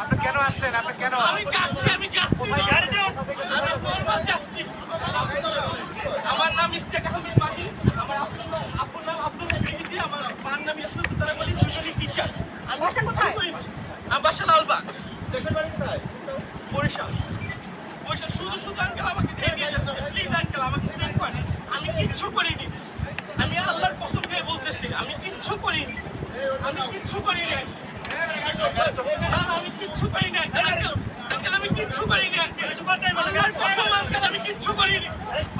আপনি কেন আসলেন আপনি কেন আমি যাচ্ছি আমি যাচ্ছি গাড়ি দেও আমি যাচ্ছি আমার নাম ইস্তেক আহমেদ মাহি আমার আসল নাম নাম আব্দুল মেহেদি আমার মার নাম ইয়াসমিন সুতারা বলি দুজনই টিচার আমি বাসা কোথায় আমি বাসা লালবাগ দেশের বাড়ি কোথায় বরিশাল বরিশাল শুধু শুধু আঙ্কেল আমাকে নিয়ে যাচ্ছে প্লিজ আঙ্কেল আমাকে সেভ করেন আমি কিচ্ছু করিনি আমি আল্লাহর কসম খেয়ে বলতেছি আমি কিচ্ছু করিনি আমি কিচ্ছু করিনি আমি কিচ্ছু করিনি আঙ্কেল আমি কিচ্ছু করিনি আঙ্কেল আল্লাহর কসম আঙ্কেল আমি কিচ্ছু করিনি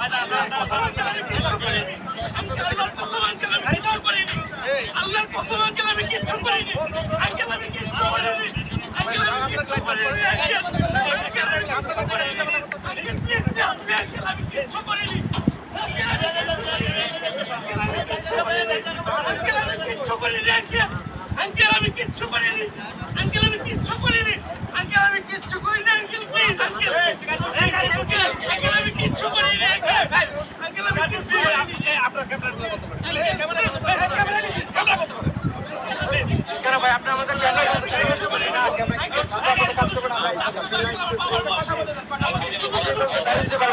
আল্লাহর কসম আঙ্কেল আমি কিচ্ছু করিনি আঙ্কেল আল্লাহর কসম আঙ্কেল আমি কিচ্ছু করিনি আল্লাহর কসম আঙ্কেল আমি কিচ্ছু করিনি আঙ্কেল আমি কিচ্ছু করিনি আঙ্কেল আমি কিচ্ছু করিনি আঙ্কেল আঙ্কেল আমি কিচ্ছু করিনি আঙ্কেল আমি কিচ্ছু করিনি আঙ্কেল আমি কিচ্ছু করিনি আঙ্কেল আমি কিচ্ছু করিনি আঙ্কেল প্লিজ আঙ্কেল আঙ্কেল আমি কিচ্ছু করিনি আঙ্কেল আমি কিচ্ছু করিনি আপনার ক্যামেরা ক্যামেরা করেন কেন ভাই আপনি আমাদের কেন চালিয়ে দিতে না এভাবে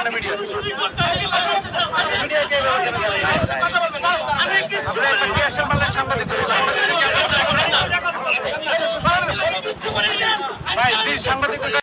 আপনি একটা টিয়ার সাংবাদিক